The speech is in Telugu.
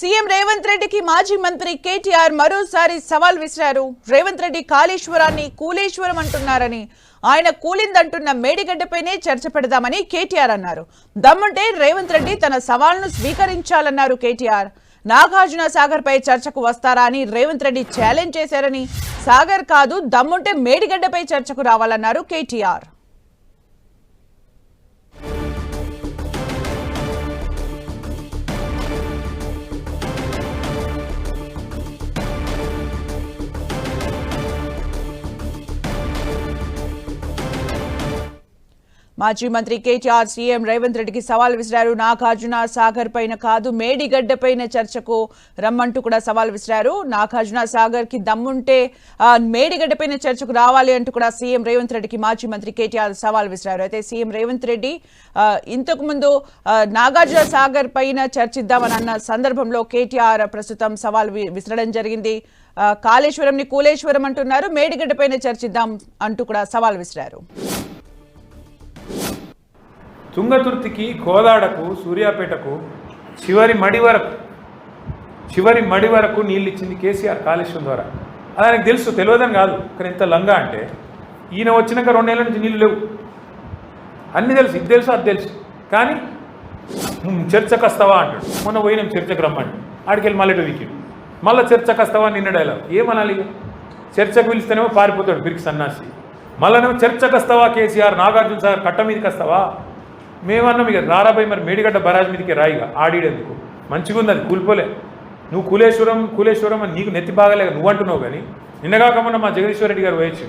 సీఎం రేవంత్ రెడ్డికి మాజీ మంత్రి కేటీఆర్ మరోసారి సవాల్ విసిరారు. రేవంత్ రెడ్డి కాళేశ్వరాన్ని కూలేశ్వరం అంటున్నారని ఆయన కూలిందంటున్న మేడిగడ్డపైనే చర్చ పెడదామని కేటీఆర్ అన్నారు. దమ్ముంటే రేవంత్ రెడ్డి తన సవాల్ను స్వీకరించాలన్నారు కేటీఆర్. నాగార్జున సాగర్ పై చర్చకు వస్తారా అని రేవంత్ రెడ్డి ఛాలెంజ్ చేశారని సాగర్ కాదు దమ్ముంటే మేడిగడ్డపై చర్చకు రావాలన్నారు కేటీఆర్. మాజీ మంత్రి కేటీఆర్ సీఎం రేవంత్ రెడ్డికి సవాల్ విసిరారు. నాగార్జున సాగర్ పైన కాదు మేడిగడ్డ పైన చర్చకు రమ్మంటూ కూడా సవాల్ విసిరారు. నాగార్జున సాగర్కి దమ్ముంటే మేడిగడ్డ పైన చర్చకు రావాలి అంటూ కూడా సీఎం రేవంత్ రెడ్డికి మాజీ మంత్రి కేటీఆర్ సవాల్ విసిరారు. అయితే సీఎం రేవంత్ రెడ్డి ఇంతకు ముందు నాగార్జున సాగర్ పైన చర్చిద్దామని అన్న సందర్భంలో కేటీఆర్ ప్రస్తుతం సవాల్ వి- విసరడం జరిగింది. కాళేశ్వరం కాళేశ్వరంని కూలేశ్వరం అంటున్నారు. మేడిగడ్డ పైన చర్చిద్దాం అంటూ కూడా సవాల్ విసిరారు. తుంగతుర్తికి కోదాడకు సూర్యాపేటకు చివరి మడి వరకు చివరి మడి వరకు నీళ్ళు ఇచ్చింది కేసీఆర్ కాళేశ్వరం ద్వారా. అది ఆయనకు తెలుసు తెలియదని కాదు. కానీ ఎంత లంగా అంటే ఈయన వచ్చినాక రెండేళ్ళ నుంచి నీళ్ళు లేవు. అన్నీ తెలుసు ఇది తెలుసు అది తెలుసు. కానీ చర్చకు వస్తావా అంటాడు. మొన్న పోయినాం చర్చకు రమ్మండి ఆడికెళ్ళి మళ్ళీ వీకిడు మళ్ళీ చర్చకు వస్తావా నిన్న డైలాగ్. ఏమనాలి చర్చకు పిలిస్తేనేమో పారిపోతాడు బిరికి సన్నాసి. మళ్ళీ చర్చకు వస్తావా కేసీఆర్ నాగార్జున సార్ కట్ట మీదకి వస్తావా? మేమన్నాం ఇక రారాబాయి మరి మేడిగడ్డ బరాజ్ మీదకి రాయిగా ఆడిడేందుకు? మంచిగా ఉంది అది కూలిపోలే. నువ్వు కులేశ్వరం కులేశ్వరం అని నీకు నెత్తి బాగలే నువ్వు అంటున్నావు కానీ నిన్నగాక మొన్న మా జగదీశ్వర రెడ్డి గారు వేయచ్చు